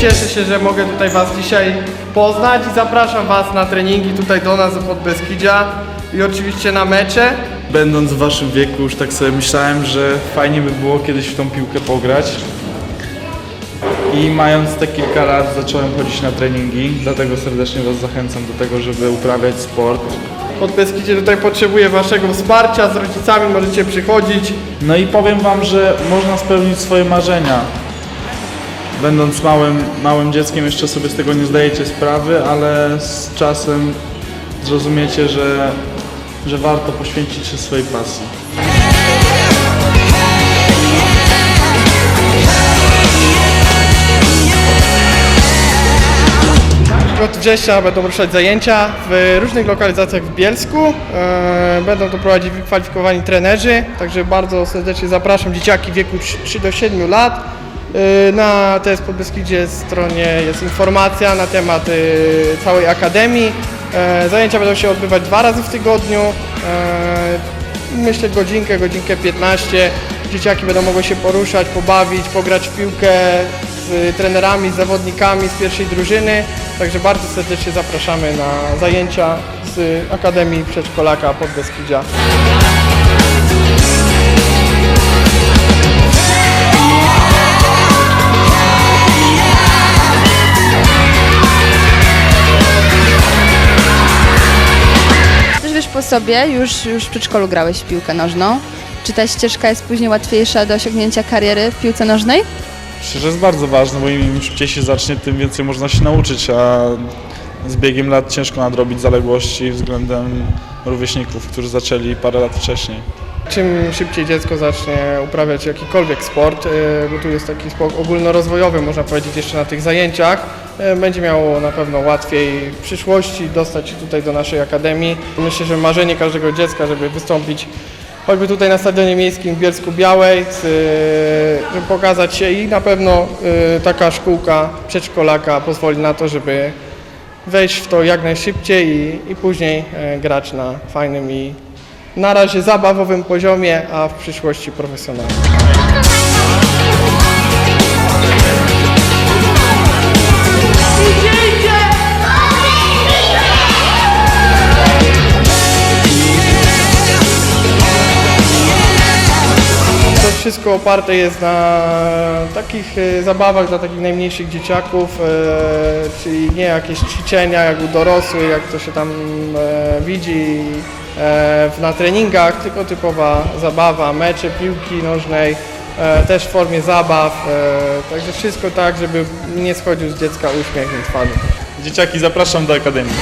cieszę się, że mogę tutaj Was dzisiaj poznać i zapraszam Was na treningi tutaj do nas do Podbeskidzia i oczywiście na mecze. Będąc w waszym wieku już tak sobie myślałem, że fajnie by było kiedyś w tą piłkę pograć. I mając te kilka lat zacząłem chodzić na treningi, dlatego serdecznie was zachęcam do tego, żeby uprawiać sport. Podbeskidzie tutaj potrzebuje Waszego wsparcia, z rodzicami możecie przychodzić. No i powiem wam, że można spełnić swoje marzenia. Będąc małym, małym dzieckiem jeszcze sobie z tego nie zdajecie sprawy, ale z czasem zrozumiecie, że, że warto poświęcić się swojej pasji. Od września będą ruszać zajęcia w różnych lokalizacjach w Bielsku. E, Będą to prowadzić wykwalifikowani trenerzy, także bardzo serdecznie zapraszam dzieciaki w wieku 3 do 7 lat. E, Na TS Podbeskidzie stronie jest informacja na temat e, całej akademii. E, Zajęcia będą się odbywać dwa razy w tygodniu. Myślę godzinkę, godzinkę 15. Dzieciaki będą mogły się poruszać, pobawić, pograć w piłkę z trenerami, z zawodnikami z pierwszej drużyny. Także bardzo serdecznie zapraszamy na zajęcia z Akademii Przedszkolaka Podbeskidzia. Sobie, już, już w przedszkolu grałeś w piłkę nożną. Czy ta ścieżka jest później łatwiejsza do osiągnięcia kariery w piłce nożnej? Myślę, że jest bardzo ważne, bo im szybciej się zacznie, tym więcej można się nauczyć, a z biegiem lat ciężko nadrobić zaległości względem rówieśników, którzy zaczęli parę lat wcześniej. Czym szybciej dziecko zacznie uprawiać jakikolwiek sport, e, bo tu jest taki sport ogólnorozwojowy, można powiedzieć, jeszcze na tych zajęciach, będzie miało na pewno łatwiej w przyszłości dostać się tutaj do naszej akademii. Myślę, że marzenie każdego dziecka, żeby wystąpić choćby tutaj na Stadionie Miejskim w Bielsku Białej, e, żeby pokazać się i na pewno e, taka szkółka przedszkolaka pozwoli na to, żeby wejść w to jak najszybciej i, i później e, grać na fajnym i na razie zabawowym poziomie, a w przyszłości profesjonalnym. Wszystko oparte jest na takich e, zabawach dla takich najmniejszych dzieciaków, e, czyli nie jakieś ćwiczenia jak u dorosłych, jak to się tam e, widzi na treningach, tylko typowa zabawa, mecze piłki nożnej, też w formie zabaw, także wszystko tak, żeby nie schodził z dziecka uśmiech nie twarzy. Dzieciaki, zapraszam do Akademii.